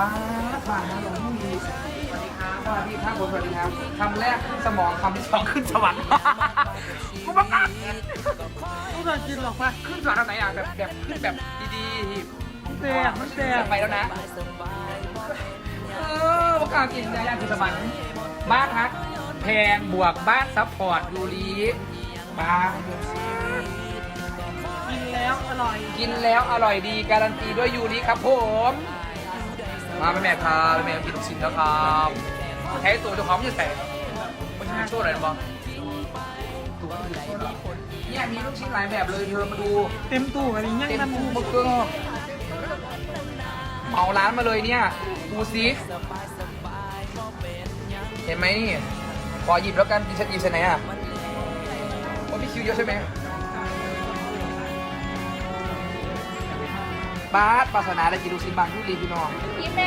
ป้าบ้านะหลวงพ่อมีสวัสดีครับสวัสดีครับผมสวัสดีครับคำแรกขึ้นสมองคำที่สองขึ้นสวรรค์กูประกาศไม่เคยกินหรอกปะขึ้นสวรรค์ทางไหนอะแบบแบบขึ้นแบบดีๆที่มันแสบมันแสบไปแล้วนะเออประกาศกินยาย่าขึ้นสวรรค์บ้านฮักแพงบวกบ้านซัพพอร์ตยูรีบ้านกินแล้วอร่อย กินแล้วอร่อยดีการันตีด้วยยูริครับผม มาเป็นแม่ครับเป็นแม่กินลูกชิ้นแล้วครับใช้ตัวเจ้าของมันจะใส่มันจะช่วยอะไรบ้างเนี่ยมีลูกชิ้นหลายแบบเลยเธอมาดูเต็มตู้อะไรยังเต็มนั่นคู่เบอร์เกอร์เหมาร้านมาเลยเนี่ยดูสิเห็นไหมนี่ขอหยิบแล้วกันดิฉันหยิบเสนไหนอะว่าพี่คิวเยอะใช่ไหม บาสปรารถนาได้กินลูกชิ้นบางยุรีพี่น้อง พี่แม่